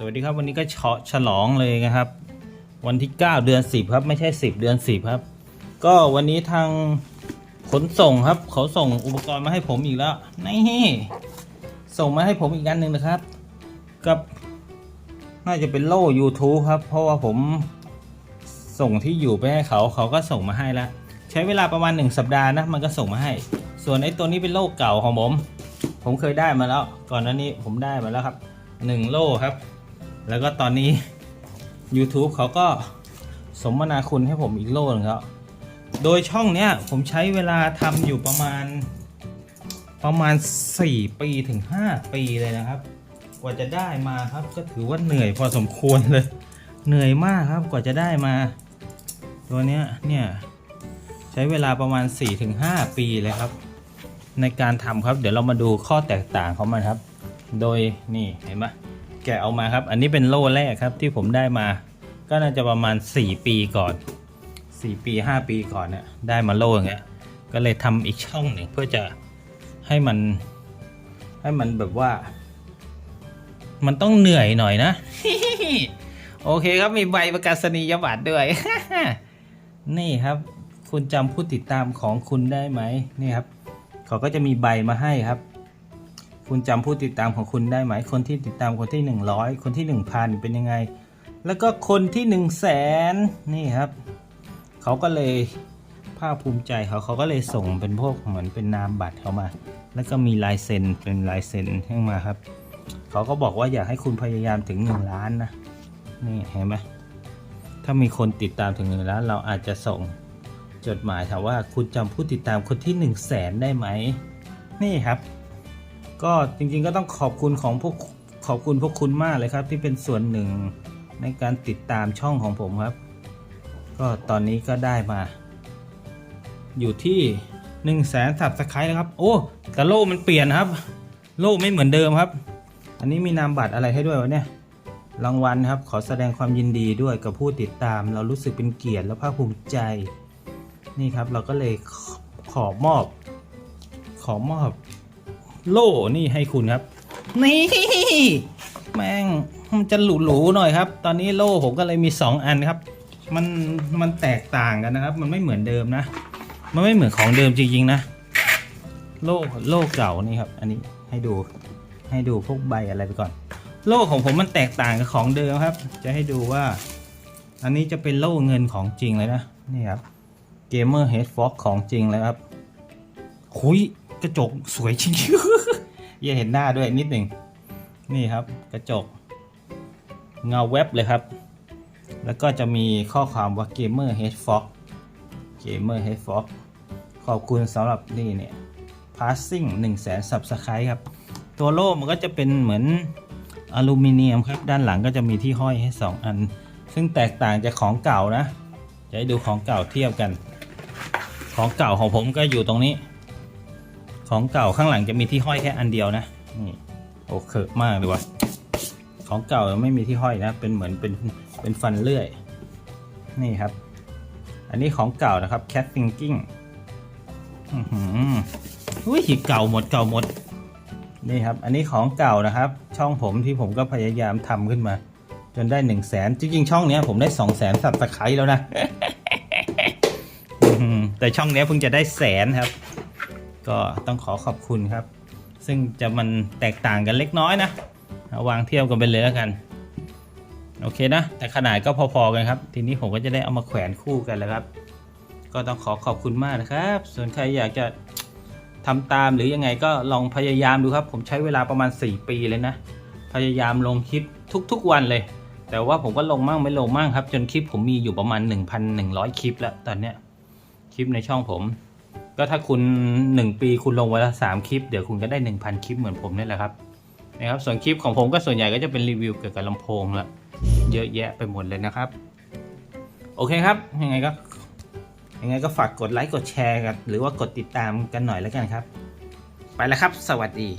สวัสดีครับวันนี้ก็เฉาะฉลองเลยนะครับ วันที่ 9 เดือน 10 ครับ ไม่ใช่ 10 เดือน 10 ครับ ก็วันนี้ทางขนส่งครับ เขาส่งอุปกรณ์มาให้ผมอีกแล้วนี่ส่งมาให้ผมอีกอันหนึ่งนะครับ กับน่าจะเป็นโล่ YouTube ครับ เพราะว่าผมส่งที่อยู่ไปให้เขาเขาก็ส่งมาให้แล้ว ใช้เวลาประมาณ 1 สัปดาห์นะมันก็ส่งมาให้ ส่วนไอ้ตัวนี้เป็นโล่เก่าของผม ผมเคยได้มาแล้ว ก่อนหน้านี้ผมได้มาแล้วครับหนึ่งโล่ครับ แล้วก็ตอนนี้ YouTube เขาก็สมนาคุณให้ผมอีกโล่นึงครับ โดยช่องเนี้ยผมใช้เวลาทำอยู่ประมาณประมาณ 4 ปีถึง 5 ปีเลยนะครับ กว่าจะได้มาครับก็ถือว่าเหนื่อยพอสมควรเลย เหนื่อยมากครับกว่าจะได้มา ตัวเนี้ยเนี่ยใช้เวลาประมาณ 4-5 ปีเลยครับ ในการทำครับ เดี๋ยวเรามาดูข้อแตกต่างของมันครับ โดยนี่เห็นไหม แกะออกมาครับ อันนี้เป็นโล่แรกครับที่ผมได้มา ก็น่าจะประมาณ 4 ปีก่อน 4 ปี 5 ปีก่อนเนี่ยได้มาโล่อย่างเงี้ยก็เลยทำอีกช่องหนึ่งเพื่อจะให้มัน ให้มันแบบว่า มันต้องเหนื่อยหน่อยนะ โอเคครับมีใบประกาศนียบัตรด้วย นี่ครับ คุณจำผู้ติดตามของคุณได้ไหมนี่ครับ เขาก็จะมีใบมาให้ครับ คุณจำผู้ติดตามของคุณได้ไหม คนที่ติดตามคนที่ 100 คนที่ 1000 เป็นยังไง แล้วก็คนที่ 1 0 0 0 0แสนนี่ครับเขาก็เลยภาคภูมิใจเขาเขาก็เลยส่งเป็นพวกเหมือนเป็นนามบัตรเขามา แล้วก็มีลายเซ็นเป็นลายเซ็นให้นมาครับเขาก็บอกว่าอยากให้คุณพยายามถึง 1 ล้านนะนี่เห็นไหมถ้ามีคนติดตามถึงหนึ่งล้านเราอาจจะส่งจดหมายถามว่าคุณจำผู้ติดตามคนที่1นึ่งแสนได้ไหม นี่ครับ ก็จริงๆก็ต้องขอบคุณของพวกขอบคุณพวกคุณมากเลยครับ ที่เป็นส่วนหนึ่งในการติดตามช่องของผมครับ ก็ตอนนี้ก็ได้มา อยู่ที่1นึ่งแสนสับสไครต์แล้วครับ โอ้แต่โล่มันเปลี่ยนครับ โล่ไม่เหมือนเดิมครับ อันนี้มีนามบัตรอะไรให้ด้วยวะเนี่ยรางวัลครับ ขอแสดงความยินดีด้วยกับผู้ติดตาม เรารู้สึกเป็นเกียรติและภาคภูมิใจ นี่ครับ เราก็เลยขอขอมอบ ขอมอบ โล่นี่ให้คุณครับ นี่แม่งมันจะหรูๆหน่อยครับ ตอนนี้โล่ผมก็เลยมี 2 อันครับ มันมันแตกต่างกันนะครับ มันไม่เหมือนเดิมนะ มันไม่เหมือนของเดิมจริงๆนะ โล่โล่เก่านี่ครับ อันนี้ให้ดูให้ดูพวกใบอะไรไปก่อน โล่ของผมมันแตกต่างกับของเดิมครับ จะให้ดูว่า อันนี้จะเป็นโล่เงินของจริงเลยนะ นี่ครับ Gamer Head Fox ของจริงเลยครับคุย กระจกสวยจริงอย่าเห็นหน้าด้วยนิดหนึ่งนี่ครับกระจก เงาเว็บเลยครับ แล้วก็จะมีข้อความว่า Gamer Head Fox Gamer Head Fox ขอบคุณสำหรับนี่เนี่ย passing 1 0 0 0 0แสน subscribe ครับ ตัวโล่มันก็จะเป็นเหมือนอลูมิเนียมครับ ด้านหลังก็จะมีที่ห้อยให้ 2 อัน ซึ่งแตกต่างจากของเก่านะ จะให้ดูของเก่าเทียบกัน ของเก่าของผมก็อยู่ตรงนี้ ของเก่าข้างหลังจะมีที่ห้อยแค่อันเดียวนะนี่โอเคมากเลยว่ะของเก่าไม่มีที่ห้อยนะ เป็นเหมือนเป็นเป็นฟันเลื่อย นี่ครับ อันนี้ของเก่านะครับ cat thinking อือหืออุ้ยเก่าหมดเก่าหมด นี่ครับ อันนี้ของเก่านะครับ ช่องผมที่ผมก็พยายามทำขึ้นมา จนได้หนึ่งแสนจริงๆช่องเนี้ยผมได้สองแสนสับตะไคร้แล้วนะแต่ช่องเนี้ยเพิ่งจะได้แสนครับ ก็ต้องขอขอบคุณครับ ซึ่งจะมันแตกต่างกันเล็กน้อยนะเอาวางเทียบกันไปเลยแล้วกันโอเคนะ แต่ขนาดก็พอๆกันครับ ทีนี้ผมก็จะได้เอามาแขวนคู่กันแล้วครับ ก็ต้องขอขอบคุณมากนะครับ ส่วนใครอยากจะทำตามหรือยังไงก็ลองพยายามดูครับ ผมใช้เวลาประมาณ 4 ปีเลยนะ พยายามลงคลิปทุกๆวันเลย แต่ว่าผมก็ลงมั่งไม่ลงมั่งครับ จนคลิปผมมีอยู่ประมาณ 1,100 คลิปแล้วตอนเนี้ยคลิปในช่องผม ก็ถ้าคุณ 1 ปีคุณลงวันละ3คลิป เดี๋ยวคุณก็ได้ 1,000 คลิปเหมือนผมนี่แหละครับนะครับส่วนคลิปของผมก็ส่วนใหญ่ก็จะเป็นรีวิวเกี่ยวกับลำโพงละเยอะแยะไปหมดเลยนะครับ โอเคครับยังไงก็ยังไงก็ฝากกดไลค์กดแชร์กันหรือว่ากดติดตามกันหน่อยแล้วกันครับ ไปแล้วครับ สวัสดี